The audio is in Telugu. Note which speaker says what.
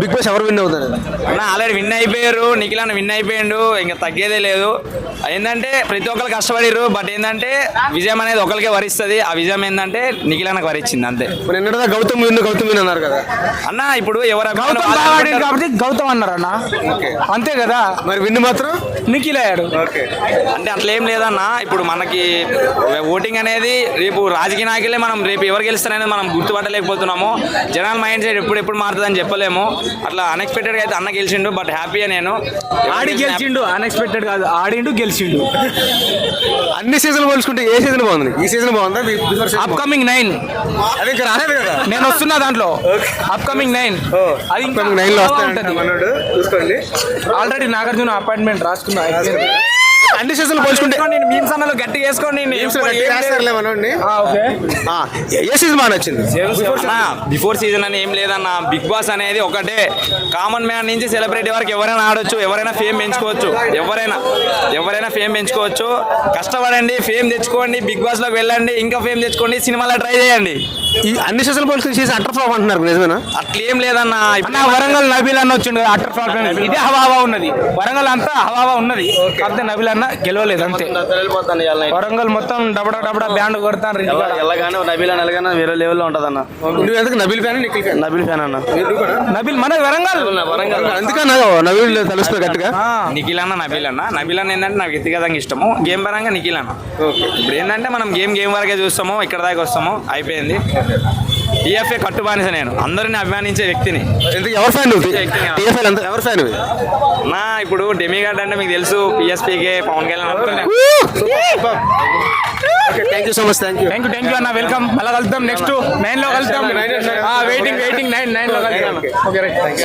Speaker 1: బిగ్ బాస్ ఎవరు విన్ అవుతారు?
Speaker 2: అన్న ఆల్రెడీ విన్ అయిపోయారు. నిఖిల్ అన్న విన్ అయిపోయిండు. ఇంకా తగ్గేదే లేదు. ఏంటంటే ప్రతి ఒక్కరు కష్టపడిర్రు. బట్ ఏంటంటే విజయం అనేది ఒకరికే వరిస్తుంది. ఆ విజయం ఏంటంటే నిఖిల్ అన్నకు వరించింది అంతే
Speaker 1: నిన్నటిదా గౌతమ్ విన్ గౌతమ్ విన్ అన్నారు కదా.
Speaker 2: అన్న ఇప్పుడు ఎవరు
Speaker 3: గౌతమ్ కాబట్టి గౌతమ్ అన్నారు అన్న. అంతే కదా?
Speaker 1: మరి విన్ మాత్రం?
Speaker 3: నిఖిల్ అయ్యాడు.
Speaker 2: అంటే అట్లా ఏం లేదన్న. ఇప్పుడు మనకి ఓటింగ్ అనేది రేపు రాజకీయ నాయకులే మనం రేపు ఎవరు గెలుస్తారనేది మనం గుర్తుపట్టలేకపోతున్నాము. జనాల మైండ్ సెట్ ఎప్పుడు ఎప్పుడు మారుతుందని చెప్పలేము. అట్లా అన్ఎక్స్పెక్టెడ్గా అయితే అన్న గెలిచిండు బట్ హ్యాపీగా నేను.
Speaker 3: ఆడి గెలిచిండు అన్ఎక్స్పెక్టెడ్ కాదు ఆడిండు గెలిచిండు.
Speaker 1: అన్ని సీజన్లు పోల్చుకుంటే ఏ సీజన్ బాగుంది? ఈ సీజన్ బాగుందా?
Speaker 3: అప్కమింగ్ నైన్
Speaker 1: అది ఇంకా రాలేదు కదా?
Speaker 3: నేను వస్తున్నా దాంట్లో. అప్కమింగ్ నైన్ అది నైన్లో.
Speaker 1: మనోడు. చూసుకోండి.
Speaker 3: ఆల్రెడీ నాగార్జున అపాయింట్మెంట్ రాసుకున్నా.
Speaker 1: అన్ని సీజన్లు పోల్చుకుంటే
Speaker 2: నేను మీమ్స్ అన్నలు గట్టిగా వేసుకోండి
Speaker 1: ఏ సీజన్ బాగా నచ్చింది?
Speaker 2: బిఫోర్ సీజన్ అని ఏం లేదన్న బిగ్ బాస్ అనేది ఒకటే. కామన్ మ్యాన్ నుంచి సెలబ్రిటీ వరకు ఎవరైనా ఆడొచ్చు ఎవరైనా ఫేమ్ పెంచుకోవచ్చు ఎవరైనా ఎవరైనా ఫేమ్ పెంచుకోవచ్చు. కష్టపడండి ఫేమ్ తెచ్చుకోండి బిగ్ బాస్లోకి వెళ్ళండి ఇంకా ఫేమ్ తెచ్చుకోండి సినిమాలో ట్రై చేయండి.
Speaker 1: ఈ అన్ని సీజన్లు పోల్చుకుంటే సీజన్ అటర్ ఫ్లాప్ అంటున్నారు నిజమేనా?
Speaker 2: అట్లా ఏం లేదన్న
Speaker 3: అన్న వరంగల్ నబీల్ అన్న వచ్చిండు. అటర్ ఫ్లాప్ ఇదే హవావా ఉన్నది. వరంగల్ అంతా హవావా ఉన్నది. కాకపోతే నబీల్ అన్న గెలవలేదు అంతే. వరంగల్ మొత్తం డబడా డబడా బ్యాండ్ కొడతాను
Speaker 2: ఎల్లగానే నబీల్ అని ఎలాగైనా వేరే లెవెల్లో ఉంటుంది అన్న
Speaker 1: నువ్వు ఎందుకు నబీల్ ఫ్యాన్?
Speaker 2: నబీల్ ఫ్యాన్ అన్న.
Speaker 3: నబీల్ మన వరంగల్.
Speaker 1: అందుకన్నా నబీల్ తెలుస్తుంది గట్టిగా.
Speaker 2: నిఖిల్ అన్న నబీల్ అన్న. నబీల్ అన్న ఏంటంటే నాకు వ్యక్తిగతంగా ఇష్టము. గేమ్ పరంగా నిఖిల్ అన్న. ఇప్పుడు ఏంటంటే మనం గేమ్ గేమ్ వరకే చూస్తాము ఇక్కడ దాకా వస్తాము అయిపోయింది. టీఎఫ్ఏ కట్టుబానిస నేను. అందరిని అభిమానించే వ్యక్తిని.
Speaker 1: ఎందుకు ఎవరు ఫ్యాన్ నువ్వు టీఎఫ్ఐ అంతా ఎవరు ఫ్యాన్
Speaker 2: నా ఇప్పుడు డెమిగాడ్ అంటే మీకు తెలుసు పిఎస్పీకే పవన్ కళ్యాణ్ అనుకునే
Speaker 1: thank you so much thank you
Speaker 3: thank you thank you అన్న. వెల్కమ్ మళ్ళీ కలుద్దాం నెక్స్ట్ నైన్లో కలుద్దాం. వెయిటింగ్ వెయిటింగ్ నైన్ నైన్లో కలుద్దాం. Okay right